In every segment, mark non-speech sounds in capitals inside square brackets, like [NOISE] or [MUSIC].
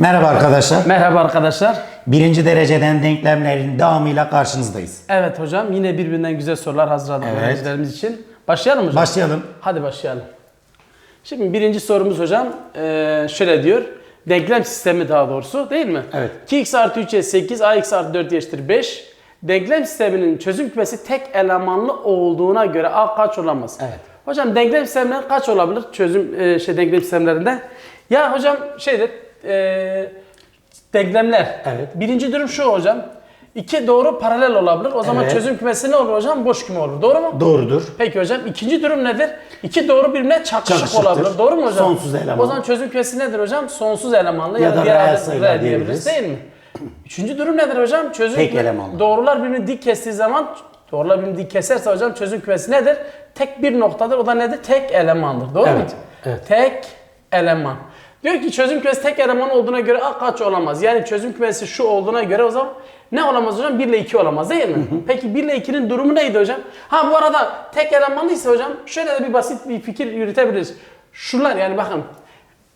Merhaba arkadaşlar. Merhaba arkadaşlar. Birinci dereceden denklemlerin devamıyla karşınızdayız. Evet hocam yine birbirinden güzel sorular hazırladık Evet. öğrencilerimiz için. Başlayalım hocam. Başlayalım. Hadi başlayalım. Şimdi birinci sorumuz hocam eee, şöyle diyor. Denklem sistemi daha doğrusu değil mi? Evet. 2x artı 3'e 8, ax artı 4 eşittir 5. Denklem sisteminin çözüm kümesi tek elemanlı olduğuna göre a kaç olamaz? Evet. Hocam denklem sistemleri kaç olabilir çözüm eee, şey denklem sistemlerinde? Ya hocam şeydir eee, denklemler. Evet. Birinci durum şu hocam. İki doğru paralel olabilir. O zaman Evet. çözüm kümesi ne olur hocam? Boş küme olur. Doğru mu? Doğrudur. Peki hocam ikinci durum nedir? İki doğru birbirine çakışık Çakışıktır. olabilir. Doğru mu hocam? Sonsuz eleman. O zaman çözüm kümesi nedir hocam? Sonsuz elemanlı Ya ya, da diğer reel sayılar R diyebiliriz diyebiliriz. değil mi? Üçüncü durum nedir hocam? Çözüm Tek küme- elemanlı. Doğrular birbirini dik kestiği zaman doğrular birbirini dik keserse hocam çözüm kümesi nedir? Tek bir noktadır. O da nedir? Tek elemandır. Doğru mu? Evet, evet. Tek eleman. Diyor ki çözüm kümesi tek eleman olduğuna göre A kaç olamaz? Yani çözüm kümesi şu olduğuna göre o zaman ne olamaz hocam? 1 ile 2 olamaz değil mi? Peki 1 ile 2'nin durumu neydi hocam? Ha bu arada tek elemanlıysa hocam şöyle de bir basit bir fikir yürütebiliriz. Şunlar yani bakın.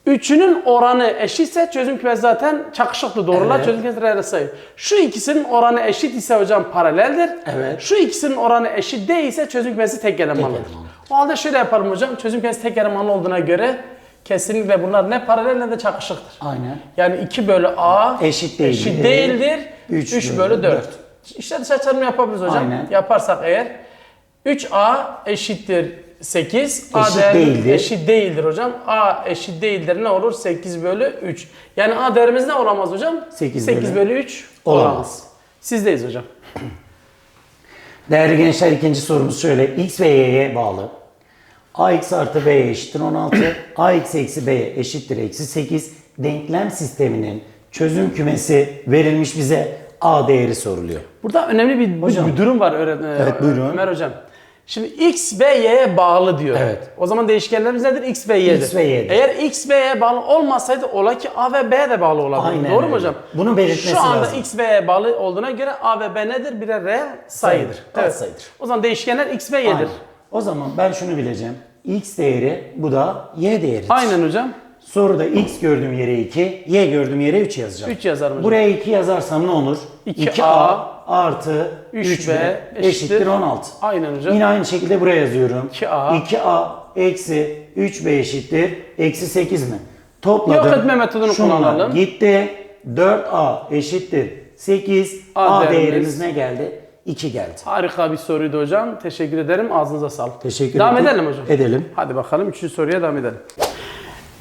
Üçünün oranı eşitse çözüm kümesi zaten çakışıklı doğrular. Evet. Çözüm kümesi reel sayı. Şu ikisinin oranı eşit ise hocam paraleldir. Evet. Şu ikisinin oranı eşit değilse çözüm kümesi tek elemanlıdır. elemanlı. O halde şöyle yapalım hocam. Çözüm kümesi tek elemanlı olduğuna göre kesinlikle bunlar ne paralel ne de çakışıktır. Aynen. Yani 2 bölü a Eşit değildir. eşit değildir. Üç 3 bölü bölü 4. dört. İşte dışarı çarpımı yapabiliriz hocam. Aynen. Yaparsak eğer 3a eşittir 8. A Eşit değerimiz değildir. Eşit değildir hocam. A eşit değildir ne olur? 8 bölü 3. Yani A değerimiz ne olamaz hocam? 8 8 bölü bölü 3 olamaz. olamaz. Sizdeyiz hocam. Değerli gençler ikinci sorumuz şöyle. X ve Y'ye bağlı. AX artı B'ye eşittir 16. AX eksi B'ye eşittir eksi 8. Denklem sisteminin çözüm kümesi verilmiş bize A değeri soruluyor. Burada önemli bir, Hocam. bir durum var öğretmen. Evet, buyurun. Ömer hocam. Şimdi x ve y'ye bağlı diyor. Evet. O zaman değişkenlerimiz nedir? x ve y'dir. X ve y'dir. Eğer x ve y'ye bağlı olmasaydı ola ki a ve b de bağlı olabilir. Aynen Doğru mu hocam? Bunu belirtmesi Şu anda lazım. x ve y bağlı olduğuna göre a ve b nedir? Birer reel sayıdır. Sayıdır, kat sayıdır. O zaman değişkenler x ve y'dir. Aynen. O zaman ben şunu bileceğim. X değeri bu da Y değeri. Aynen hocam. Soruda X gördüğüm yere 2, Y gördüğüm yere 3 yazacağım. 3 yazarım hocam. Buraya 2 yazarsam ne olur? 2A artı 3B 3B eşittir 16. Aynen hocam. Yine aynı şekilde buraya yazıyorum. 2A. 2A eksi 3B eşittir eksi 8 mi? Topladım. Yok etme metodunu Şunlar kullanalım. Gitti. 4A eşittir 8. A, A değerimiz ne geldi? 2 geldi. Harika bir soruydu hocam. Teşekkür ederim. Ağzınıza sağlık. Teşekkür Devam ederim. edelim hocam. Edelim. Hadi bakalım üçüncü soruya devam edelim.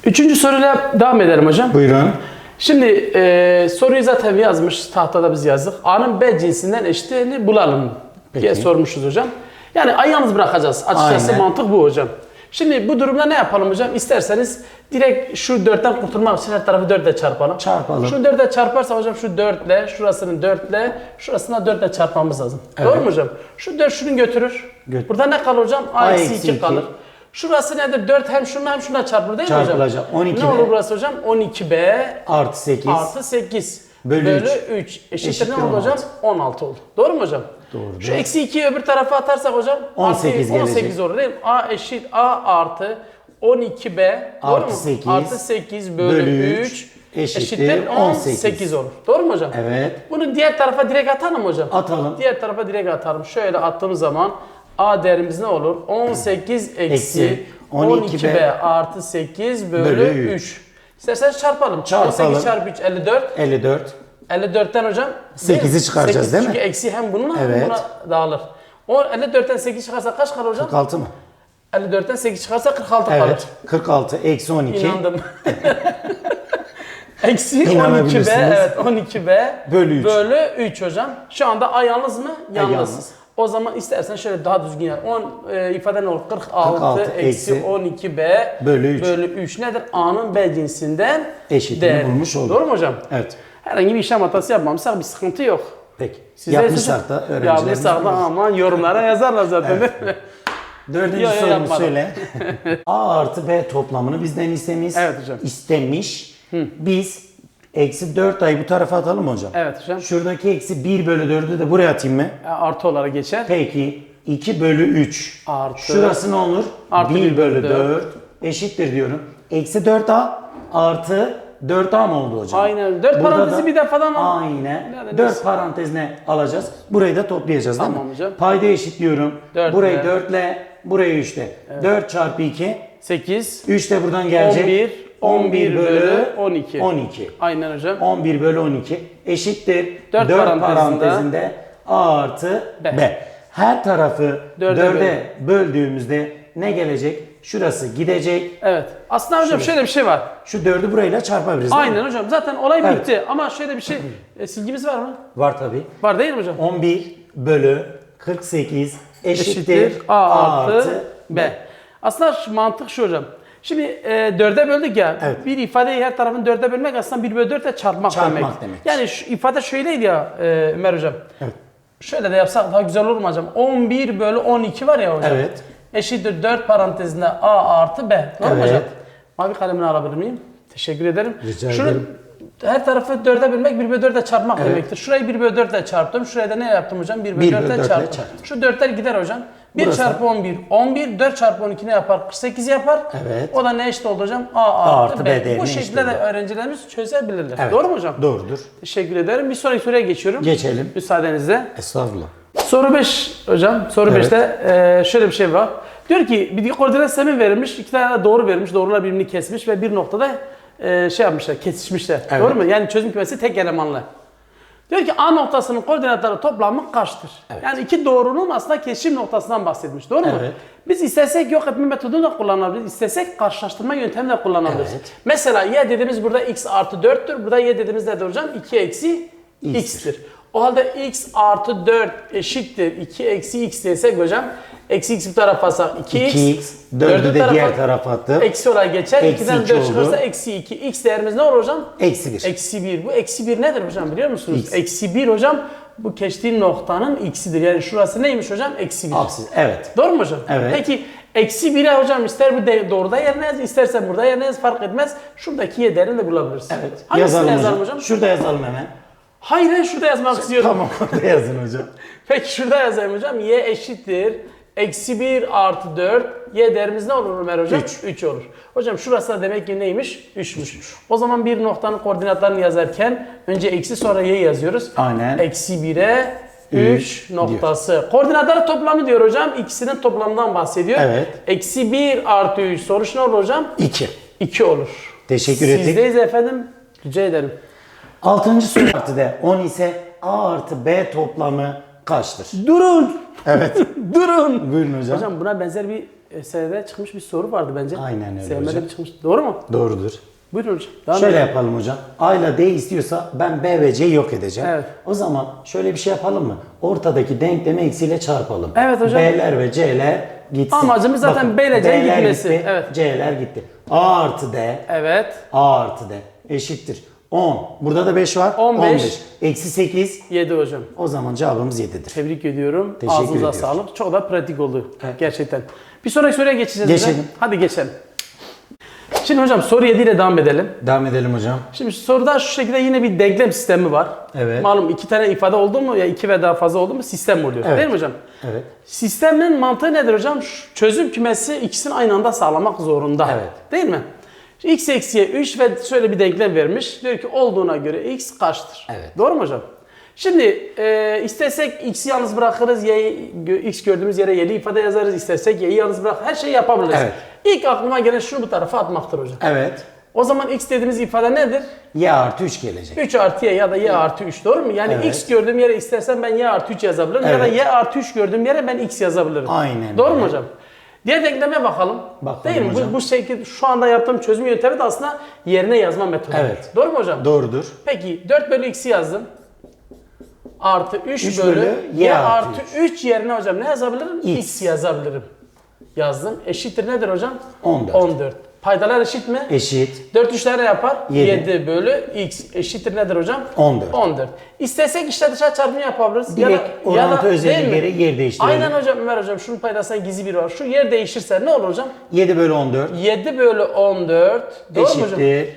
Üçüncü soruyla devam edelim hocam. Buyurun. Şimdi e, soruyu zaten yazmış, tahtada biz yazdık. A'nın B cinsinden eşitliğini bulalım diye Peki. sormuşuz hocam. Yani yalnız bırakacağız. Açıkçası Aynen. mantık bu hocam. Şimdi bu durumda ne yapalım hocam? İsterseniz direkt şu dörtten kurtulmak için her tarafı dörtle çarpalım. Çarpalım. Şu dörtle çarparsa hocam şu dörtle, şurasını dörtle, şurasını dörtle çarpmamız lazım. Doğru mu hocam? Şu dört şunu götürür. Götür. Burada ne kalır hocam? A, A eksi eksi 2 iki. kalır. Şurası nedir? 4 hem şununla hem şuna çarpılır değil mi hocam? Çarpılacak. 12 Ne olur burası hocam? 12B Artı 8. artı 8 Bölü bölü, üç. 3 eşittir, Eşittir ne oldu 16. hocam? 16 oldu. Doğru mu hocam? Doğrudur. Şu eksi 2'yi öbür tarafa atarsak hocam 18 artı 18 gelecek. olur değil mi? A eşit A artı 12B doğru Artı mu? 8 artı 8 bölü, bölü 3 üç eşittir eşittir 18. 18 olur. Doğru mu hocam? Evet. Bunu diğer tarafa direkt atalım hocam. Atalım. Diğer tarafa direkt atalım. Şöyle attığımız zaman A değerimiz ne olur? 18 eksi Eksi 12B, 12B artı 8 bölü, bölü 3. üç. İsterseniz çarpalım. Çarpalım. 18 çarpı 3 54. 54. 54'ten hocam. Sekizi değil mi? çıkaracağız, Sekiz, değil mi? Çünkü eksi hem bununla Evet. hem buna dağılır. O 54'ten 8 çıkarsa kaç kalır hocam? 46 mı? 54'ten 8 çıkarsa 46 kalır. Evet. 46 eksi 12 İnandım. [LAUGHS] Eksi 12B, İnanabilirsiniz. evet 12B Bölü üç. bölü 3 hocam. Şu anda A yalnız mı? Yalnız. yalnız. O zaman istersen şöyle daha düzgün yap. 10 e, ifade ne olur? 46, 46 eksi eksi 12B bölü üç. bölü 3 nedir? A'nın B cinsinden Eşitini bulmuş olduk. Doğru mu hocam? Evet. Herhangi bir işlem hatası yapmamışsak bir sıkıntı yok. Peki. Sizde Yapmışlar siz- da öğrencilerimiz. Yapmışlar da aman yorumlara yazarlar zaten değil mi? Dördüncü Yo, yo, sorumuz yapmadım. şöyle. [LAUGHS] A artı B toplamını bizden istemiş. Evet hocam. İstemiş. Biz eksi 4 ayı bu tarafa atalım hocam? Evet hocam. Şuradaki eksi 1 bölü 4'ü de buraya atayım mı? E, Artı olarak geçer. Peki 2 bölü 3. Artı- Şurası ne olur? Artı 1 bir bölü bölü 4 eşittir diyorum. Eksi 4A artı 4A mı oldu hocam? Aynen. Dört Burada parantezi da- bir defadan al. Aynen. Nereden 4 neyse. parantezine alacağız. Burayı da toplayacağız değil Tamam mi? hocam. Payda eşitliyorum. Dörtle. Burayı 4 ile, burayı 3 ile. 4 çarpı 2. 8, 3 de buradan gelecek. 11, 11 bölü 12. 12. Aynen hocam. 11 bölü 12 eşittir. Dört 4 parantezinde parantezinde A artı B. B. Her tarafı Dörde 4'e böldüğümüzde ne gelecek? Şurası gidecek. Evet. Aslında hocam şöyle bir şey var. Şu 4'ü burayla çarpabiliriz. Aynen hocam. Zaten olay Evet. bitti. Ama şöyle bir şey. [CLEARS THROAT] E, silgimiz var mı? Var tabii. Var değil mi hocam? 11 bölü 48 eşittir, A artı B. Aslında şu mantık şu hocam. Şimdi e, dörde böldük ya. Evet. Bir ifadeyi her tarafın dörde bölmek aslında 1 bölü 4 ile çarpmak, Çarpmak demek. demek. Yani şu ifade şöyleydi ya e, Ömer hocam. Evet. Şöyle de yapsak daha güzel olur mu hocam? 11 bölü 12 var ya hocam. Evet. Eşittir 4 parantezinde A artı B. Doğru mu Evet. hocam? Mavi kalemini alabilir miyim? Teşekkür ederim. Rica Şunu ederim. her tarafı dörde bölmek 1 bölü 4 ile çarpmak Evet. demektir. Şurayı 1 bölü 4 ile çarptım. Şuraya da ne yaptım hocam? 1 bölü Bir 4 bölü ile dört ile çarptım. çarptım. Şu dörtler gider hocam. 1 Burası. çarpı 11, 11. 4 çarpı 12 ne yapar? 48 yapar. Evet. O da ne eşit oldu hocam? A artı, B. B değerine Bu eşit şekilde de oldu. öğrencilerimiz çözebilirler. Evet. Doğru mu hocam? Doğrudur. Teşekkür ederim. Bir sonraki soruya geçiyorum. Geçelim. Müsaadenizle. Estağfurullah. Soru 5 hocam. Soru Evet. 5'te eee, şöyle bir şey var. Diyor ki bir koordinat sistemi verilmiş. iki tane de doğru vermiş. Doğrular birbirini kesmiş ve bir noktada eee, şey yapmışlar, kesişmişler. Evet. Doğru mu? Yani çözüm kümesi tek elemanlı. Diyor ki A noktasının koordinatları toplamı kaçtır? Yani iki doğrunun aslında kesişim noktasından bahsetmiş. Doğru mu? Evet. Biz istesek yok etme metodunu da kullanabiliriz. İstesek karşılaştırma yöntemi de kullanabiliriz. Evet. Mesela y dediğimiz burada x artı 4'tür. Burada y dediğimiz nedir hocam? 2 eksi X'tir. O halde x artı 4 eşittir 2 eksi x desek hocam. Eksi x bir tarafa alsak 2x. 2x, 4'ü de diğer tarafa attık. Eksi olarak geçer. Eksi 2'den iki 4 oldu. çıkarsa eksi 2. X değerimiz ne olur hocam? Eksi 1. Eksi 1. Bu eksi 1 nedir hocam biliyor musunuz? X. Eksi 1 hocam bu geçtiği noktanın x'idir. Yani şurası neymiş hocam? Eksi 1. Aksiz. Evet. Doğru mu hocam? Evet. Peki eksi 1'e hocam ister bu doğruda yerine yaz, istersen burada yerine yaz fark etmez. Şuradaki y değerini de bulabiliriz. Evet. Hangisini yazalım yazalım hocam. hocam? Şurada yazalım hemen. Hayır hayır şurada yazmak istiyorum. Tamam [LAUGHS] orada yazın hocam. Peki şurada yazayım hocam. Y eşittir. Eksi 1 artı 4. Y değerimiz ne olur Ömer hocam? Üç. 3 olur. Hocam şurası da demek ki neymiş? 3'müş. O zaman bir noktanın koordinatlarını yazarken önce eksi sonra y yazıyoruz. Aynen. Eksi 1'e 3 Üç noktası. Koordinatları toplamı diyor hocam. İkisinin toplamından bahsediyor. Evet. Eksi 1 artı 3 sonuç ne olur hocam? 2. 2 olur. Teşekkür ettik. Sizdeyiz efendim. Rica ederim. Altıncı soru artı D. 10 ise A artı B toplamı kaçtır? Durun. Evet. [LAUGHS] Durun. Buyurun hocam. Hocam buna benzer bir eserde çıkmış bir soru vardı bence. Aynen öyle Sevmede hocam. çıkmış. Doğru mu? Doğrudur. Buyurun hocam. Devam Şöyle edelim. yapalım hocam. A ile D istiyorsa ben B ve C'yi yok edeceğim. Evet. O zaman şöyle bir şey yapalım mı? Ortadaki denklemi eksiyle çarpalım. Evet hocam. B'ler ve C'ler gitsin. Amacımız zaten B ile C'nin gitmesi. Gitti, Evet. C'ler gitti. A artı D, Evet. A artı D eşittir. 10. Burada da 5 var. 15. Eksi 8. 7 hocam. O zaman cevabımız 7'dir. Tebrik ediyorum. Teşekkür Ağzınıza ediyoruz. sağlık. Çok da pratik oldu. Gerçekten. Bir sonraki soruya geçeceğiz. Geçelim. hocam. Hadi geçelim. Şimdi hocam soru 7 ile devam edelim. Devam edelim hocam. Şimdi soruda şu şekilde yine bir denklem sistemi var. Evet. Malum iki tane ifade oldu mu ya iki ve daha fazla oldu mu sistem oluyor. Evet. Değil mi hocam? Evet. Sistemin mantığı nedir hocam? Çözüm kümesi ikisini aynı anda sağlamak zorunda. Evet. Değil mi? X eksiye 3 ve şöyle bir denklem vermiş. Diyor ki olduğuna göre x kaçtır? Evet. Doğru mu hocam? Şimdi e, istesek x'i yalnız bırakırız, y, gö- x gördüğümüz yere y'li ifade yazarız. İstersek y'yi yalnız bırak, her şeyi yapabiliriz. Evet. İlk aklıma gelen şunu bu tarafa atmaktır hocam. Evet. O zaman x dediğimiz ifade nedir? Y artı 3 gelecek. 3 artı y ya da y artı 3 doğru mu? Yani Evet. x gördüğüm yere istersen ben y artı 3 yazabilirim ya da Evet. y artı 3 gördüğüm yere ben x yazabilirim. Aynen Doğru mu öyle. hocam? Diğer denkleme bakalım. Bakalım Değil mi? hocam. Bu, bu şekilde şu anda yaptığım çözüm yöntemi de aslında yerine yazma metodu. Evet. Doğru mu hocam? Doğrudur. Peki 4 bölü x'i yazdım. Artı 3, Üç bölü, bölü y, y artı artı 3 yerine hocam ne yazabilirim? X. X, yazabilirim. Yazdım. Eşittir nedir hocam? 14. 14. Paydalar eşit mi? Eşit. 4 3'ler ne yapar? Yedi. 7 bölü x eşittir nedir hocam? 14. 14. İstesek işte dışarı çarpımı yapabiliriz. Direkt orantı değil özelliği mi? gereği yer değiştirelim. Aynen hocam Ömer hocam şunun paydasında gizli bir var. Şu yer değişirse ne olur hocam? 7 bölü 14 7 bölü 14. Doğru mu hocam? eşittir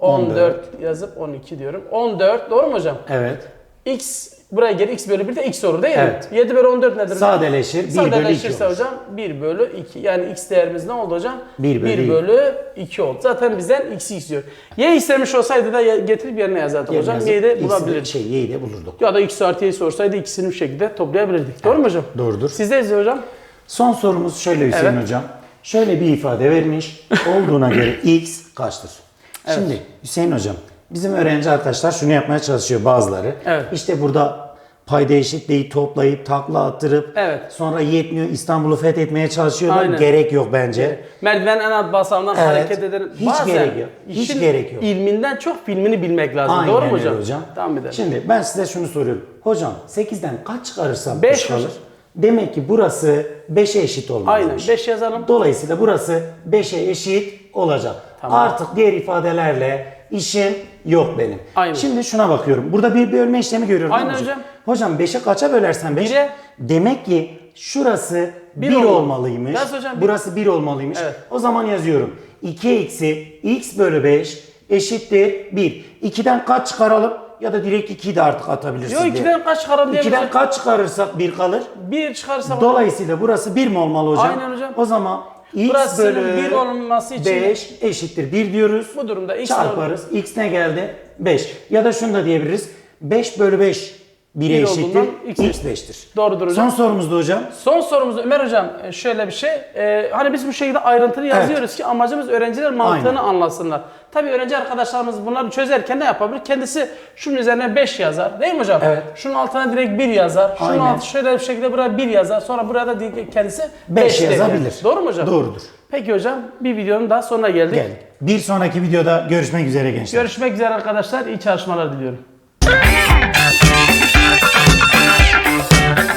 14 yazıp 12 diyorum. 14 doğru mu hocam? Evet. X buraya geri x bölü 1 de x olur değil Evet. mi? 7 bölü 14 nedir? Sadeleşir, bir bölü iki Sadeleşirse olur. hocam 1 bölü 2. Yani x değerimiz ne oldu hocam? Bir bölü 1 bölü 2 oldu. Zaten bizden x istiyor. Y istemiş olsaydı da getirip yerine yazardık Yerine hocam. Y'yi de X'i bulabilirdik. Şey, y'yi de bulurduk. Ya da x artı y sorsaydı ikisini bu şekilde toplayabilirdik. Doğru mu hocam? Doğrudur. Sizdeyiz hocam. Son sorumuz şöyle Hüseyin Evet. Hocam. Şöyle bir ifade vermiş. [LAUGHS] Olduğuna göre x kaçtır? Şimdi Hüseyin Hocam bizim öğrenci arkadaşlar şunu yapmaya çalışıyor bazıları. Evet. İşte burada payda eşitliği toplayıp takla attırıp Evet. sonra yetmiyor İstanbul'u fethetmeye çalışıyorlar. Aynen. Gerek yok bence. Merdiven en alt basamağından Evet. hareket eden Hiç gerek yok. Hiç gerek yok. ilminden çok filmini bilmek lazım. Aynen Doğru mu hocam? hocam. Devam edelim. Şimdi ben size şunu soruyorum. Hocam 8'den kaç çıkarırsam Beş 5 kalır? Demek ki burası 5'e eşit olmalıymış. Aynen 5 yazalım. Dolayısıyla burası 5'e eşit olacak. Tamam. Artık diğer ifadelerle işim yok benim. Aynen. Şimdi şuna bakıyorum. Burada bir bölme işlemi görüyorum. Aynen mi hocam. Hocam 5'e kaça bölersen 5? Bire. Demek ki şurası Bir 1 olmalı. olmalıymış. Yaz hocam. Burası 1 olmalıymış. Evet. O zaman yazıyorum. 2 eksi x bölü 5 eşittir 1. 2'den kaç çıkaralım? Ya da direkt 2'yi de artık atabilirsin Yok diye. 2'den kaç çıkaralım diye 2'den kaç çıkarırsak 1 kalır. 1 çıkarsa Dolayısıyla burası 1 mi olmalı hocam? Aynen hocam. O zaman x Burasının bölü bir olması için- 5 eşittir 1 diyoruz. Bu durumda x çarparız. X ne geldi? 5. Ya da şunu da diyebiliriz. 5 bölü 5 1'e Bir eşittir. olduğundan x X 5'tir. Doğrudur hocam. Son sorumuz da hocam. Son sorumuz Ömer hocam e, şöyle bir şey. E, hani biz bu şekilde ayrıntılı yazıyoruz ki amacımız öğrenciler mantığını anlasınlar. Tabii öğrenci arkadaşlarımız bunları çözerken ne yapabilir? Kendisi şunun üzerine 5 yazar. Değil mi hocam? Evet. Şunun altına direkt 1 yazar. Şunun Aynen. altı şöyle bir şekilde buraya 1 yazar. Sonra burada direkt kendisi 5 5 yazabilir. Doğru mu hocam? Doğrudur. Peki hocam bir videonun daha sonuna geldik. Geldik. Bir sonraki videoda görüşmek üzere gençler. Görüşmek üzere arkadaşlar. İyi çalışmalar diliyorum. Thank you.